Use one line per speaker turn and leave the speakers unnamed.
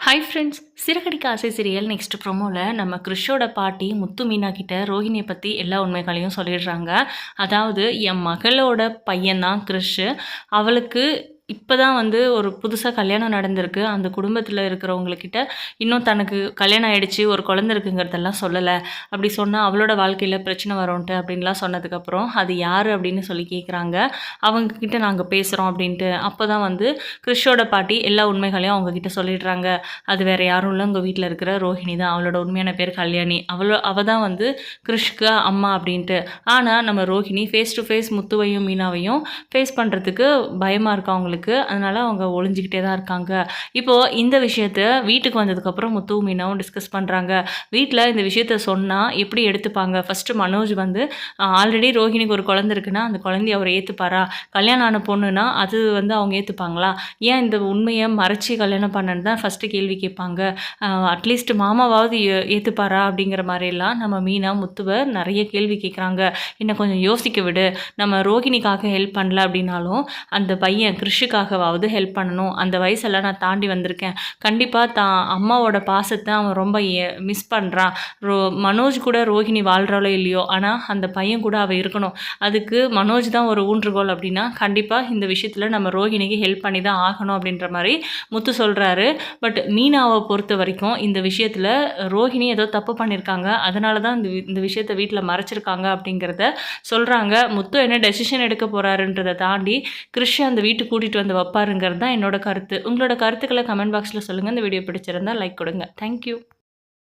Hi friends Siragadikka ஆசை serial next ப்ரோமோவில் நம்ம கிறிஷோட பாட்டி முத்து மீனா கிட்ட ரோஹிணியை பற்றி எல்லா உண்மைகளையும் சொல்லிடுறாங்க. அதாவது என் மகளோட பையன்தான் கிறிஷ் அவளுக்கு இப்போ தான் வந்து ஒரு புதுசாக கல்யாணம் நடந்திருக்கு. அந்த குடும்பத்தில் இருக்கிறவங்கக்கிட்ட இன்னும் தனக்கு கல்யாணம் ஆகிடுச்சு ஒரு குழந்த இருக்குங்கிறதெல்லாம் சொல்லலை. அப்படி சொன்னால் அவளோட வாழ்க்கையில் பிரச்சனை வரும்ன்ட்டு அப்படின்லாம் சொன்னதுக்கப்புறம் அது யார் அப்படின்னு சொல்லி கேட்குறாங்க அவங்கக்கிட்ட நாங்கள் பேசுகிறோம் அப்படின்ட்டு. அப்போ தான் வந்து கிறிஷோட பாட்டி எல்லா உண்மைகளையும் அவங்கக்கிட்ட சொல்லிடுறாங்க. அது வேறு யாரும் இல்லை. உங்கள் வீட்டில் இருக்கிற ரோஹிணி தான் அவளோட உண்மையான பேர் கல்யாணி. அவளோ அவள் தான் வந்து கிறிஷ்க்கு அம்மா அப்படின்ட்டு. ஆனால் நம்ம ரோஹிணி ஃபேஸ் டு ஃபேஸ் முத்துவையும் மீனாவையும் ஃபேஸ் பண்ணுறதுக்கு பயமாக இருக்கும் அவங்களுக்கு? இருக்கு. அதனால் அவங்க ஒளிஞ்சிக்கிட்டே தான் இருக்காங்க. இப்போது இந்த விஷயத்த வீட்டுக்கு வந்ததுக்கப்புறம் முத்து மீனாவும் டிஸ்கஸ் பண்ணுறாங்க வீட்டில் இந்த விஷயத்த சொன்னால் எப்படி எடுத்துப்பாங்க? ஃபஸ்ட்டு மனோஜ் வந்து ஆல்ரெடி ரோஹிணிக்கு ஒரு குழந்தை இருக்குன்னா அந்த குழந்தைய அவர் ஏற்றுப்பாரா கல்யாணம் ஆன பொண்ணுனா அது வந்து அவங்க ஏற்றுப்பாங்களா ஏன் இந்த உண்மையை மறைச்சி கல்யாணம் பண்ணன்னு தான் ஃபஸ்ட்டு கேள்வி கேட்பாங்க. அட்லீஸ்ட் மாமாவாவது ஏற்றுப்பாரா அப்படிங்கிற மாதிரிலாம் நம்ம மீனா முத்துவை நிறைய கேள்வி கேட்குறாங்க. இன்னும் கொஞ்சம் யோசிக்க விடு. நம்ம ரோகிணிக்காக ஹெல்ப் பண்ணல அப்படின்னாலும் அந்த பையன் கிருஷி கிறிஷுக்காகவாவது ஹெல்ப் பண்ணணும். அந்த வயசெல்லாம் நான் தாண்டி வந்திருக்கேன். கண்டிப்பாக தான் அம்மாவோட பாசத்தை அவன் ரொம்ப மிஸ் பண்ணுறான் ரோ மனோஜ் கூட ரோஹிணி வாழ்கிறாளோ இல்லையோ ஆனால் அந்த பையன் கூட அவள் இருக்கணும். அதுக்கு மனோஜ் தான் ஒரு ஊன்றுகோல் அப்படின்னா கண்டிப்பாக இந்த விஷயத்தில் நம்ம ரோஹிணிக்கு ஹெல்ப் பண்ணி தான் ஆகணும் அப்படின்ற மாதிரி முத்து சொல்கிறாரு பட் மீனாவை பொறுத்த வரைக்கும் இந்த விஷயத்தில் ரோஹிணி ஏதோ தப்பு பண்ணியிருக்காங்க அதனால தான் இந்த இந்த விஷயத்தை வீட்டில் மறைச்சிருக்காங்க அப்படிங்கிறத சொல்கிறாங்க முத்து என்ன டெசிஷன் எடுக்க போகிறாருன்றதை தாண்டி கிறிஷ் அந்த வீட்டுக்கு கூட்டிகிட்டு வந்து வைப்பாருங்கிறது தான் என்னோட கருத்து. உங்களோட கருத்துக்களை கமெண்ட் பாக்ஸில் சொல்லுங்கள் இந்த வீடியோ பிடிச்சிருந்தால் லைக் கொடுங்க. தேங்க்யூ